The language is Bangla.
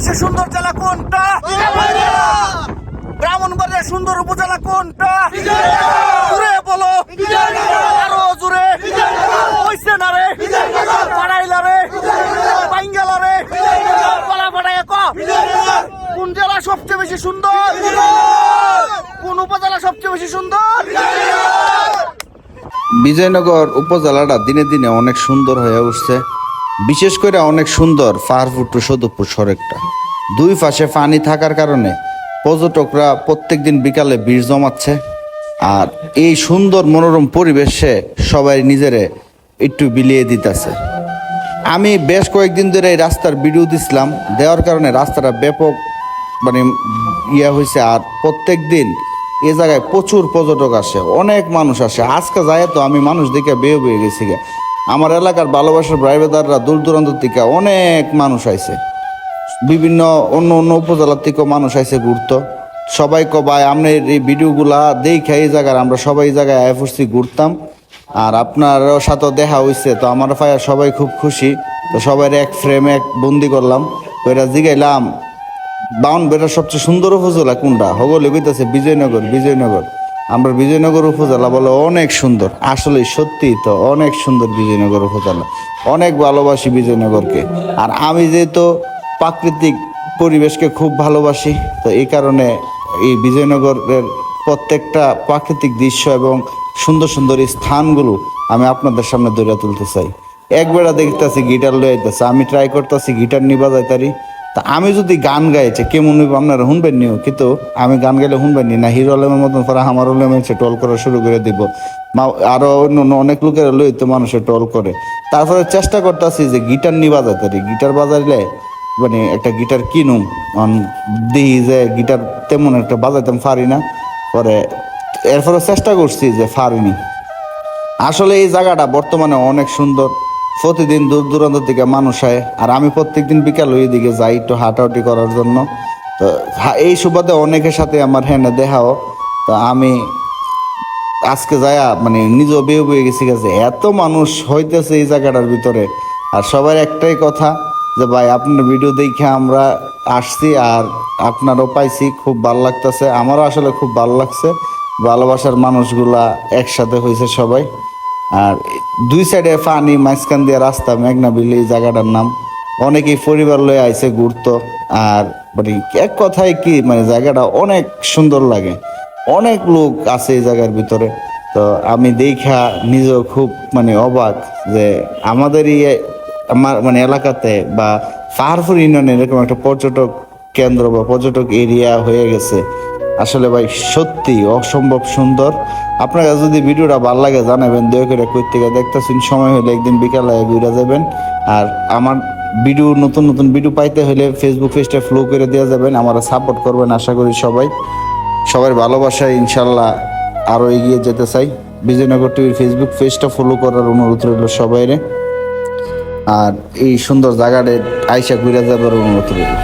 বাংলাদেশের সুন্দর জেলা কোনটা? ব্রাহ্মণবাড়িয়ার সুন্দর উপজেলা কোনটা? জুড়ে বলো। আরও জুড়ে। না রে? পাড়াইলা রে? রে? ক? কোন জেলা সবচেয়ে বেশি সুন্দর? কোন উপজেলা সবচেয়ে বেশি সুন্দর? বিজয়নগর উপজেলাটা দিনে দিনে অনেক সুন্দর হয়ে উঠছে। বিশেষ করে অনেক সুন্দর, পাহাড়পুর টু সদরপুর সড়কটা। দুই পাশে পানি থাকার কারণে পর্যটকরা প্রত্যেকদিন বিকালে ভিড় জমাচ্ছে, আর এই সুন্দর মনোরম পরিবেশে সবাই নিজেরে একটু বিলিয়ে দিতেছে। আমি বেশ কয়েকদিন ধরে এই রাস্তার ভিডিও দিছিলাম, দেওয়ার কারণে রাস্তাটা ব্যাপক মানে ইয়ে হয়েছে আর প্রত্যেক দিন এ জায়গায় প্রচুর পর্যটক আসে, অনেক মানুষ আসে। আজকে যায় তো আমি মানুষ দেখে বেয়ে বেয়ে গেছি। আমার এলাকার ভালোবাসার ব্রাইবেদাররা দূর দূরান্ত থেকে অনেক মানুষ আইছে। বিভিন্ন অন্য অন্য উপজেলার থেকেও মানুষ আইছে ঘুরতো। সবাই কবাই আপনার এই ভিডিওগুলা দেখে এই জায়গার আমরা সবাই জায়গায় আয় ঘুরতাম। আর আপনার সাথেও দেখা হইছে, তো আমার ভাইয়া সবাই খুব খুশি। তো সবাই এক ফ্রেমে এক বন্দি করলাম। এটা জিগাইলাম, বাউন বেটার সবচেয়ে সুন্দর উপজেলা কোনটা? হগলে কইতাছে, বিজয়নগর বিজয়নগর। আমরা বিজয়নগর উপজেলা বলে অনেক সুন্দর। আসলে সত্যি তো অনেক সুন্দর বিজয়নগর উপজেলা। অনেক ভালোবাসি বিজয়নগরকে। আর আমি যেহেতু প্রাকৃতিক পরিবেশকে খুব ভালোবাসি, তো এই কারণে এই বিজয়নগরের প্রত্যেকটা প্রাকৃতিক দৃশ্য এবং সুন্দর সুন্দর স্থানগুলো আমি আপনাদের সামনে ধরে তুলতে চাই। একবেলা দেখতেছি গিটার লয়ে আমি ট্রাই করতেছি গিটার নিবা বাজাইতারি তা আমি যদি গান গাইছে কেমন হইব আপনারা শুনবেন নিও কিন্তু আমি গান গাইলে শুনবেন নি। না, হিরো আলমের মতন পরে আমার আলম এসে টল করা শুরু করে দিব। মা- আরও অন্য অন্য অনেক লোকের লই তো মানুষে টল করে। তারপরে চেষ্টা করতেছি যে গিটার নিয়ে বাজাইতারি গিটার বাজাইলে মানে একটা গিটার কিনুম। দিই যে গিটার তেমন একটা বাজাইতাম পারি না। পরে এরপরে চেষ্টা করছি যে পারিনি আসলে এই জায়গাটা বর্তমানে অনেক সুন্দর। প্রতিদিন দূর দূরান্ত থেকে মানুষ হয় আর আমি প্রত্যেকদিন বিকাল ওই দিকে যাই একটু হাঁটাহাঁটি করার জন্য। তো এই সুবাদে অনেকের সাথে আমার হ্যাঁ দেখাও। তো আমি আজকে যায়া মানে নিজেও বেয়ে বয়ে গেছি গেছে এত মানুষ হইতেছে এই জায়গাটার ভিতরে। আর সবার একটাই কথা যে ভাই, আপনার ভিডিও দেখে আমরা আসছি আর আপনারও পাইছি, খুব ভালো লাগতেছে। আমারও আসলে খুব ভালো লাগছে। ভালোবাসার মানুষগুলা একসাথে হয়েছে সবাই। আর দুই সাইডে পানি, মাঝখান দিয়ে রাস্তা, মেঘনা বিল, এই জায়গাটার নাম। অনেকেই পরিবার লয়ে আইছে ঘুরতো। আর মানে এক কথায় কি মানে জায়গাটা অনেক সুন্দর লাগে। অনেক লোক আছে এই জায়গার ভিতরে। তো আমি দেখা নিজেও খুব মানে অবাক যে আমাদের আমার মানে এলাকাতে বা পাহাড়পুর ইউনিয়নে এরকম একটা পর্যটক কেন্দ্র বা পর্যটক এরিয়া হয়ে গেছে। আসলে ভাই, সত্যি অসম্ভব সুন্দর। আপনার যদি ভিডিওটা ভালো লাগে, জানাবেন, দয়া করে থেকে দেখতেছেন, সময় হলে একদিন বিকালে ঘুরে যাবেন। আর আমার ভিডিও, নতুন নতুন ভিডিও পাইতে হলে ফেসবুক পেজটা ফলো করে দেওয়া যাবেন, আমরা সাপোর্ট করবেন, আশা করি সবাই। সবার ভালোবাসায় ইনশাল্লাহ আরও এগিয়ে যেতে চাই। বিজয়নগর টিভির ফেসবুক পেজটা ফলো করার অনুরোধ রইল সবাইরে। আর এই সুন্দর জায়গাটা আইসা ঘুরে যাবার অনুরোধ রইল।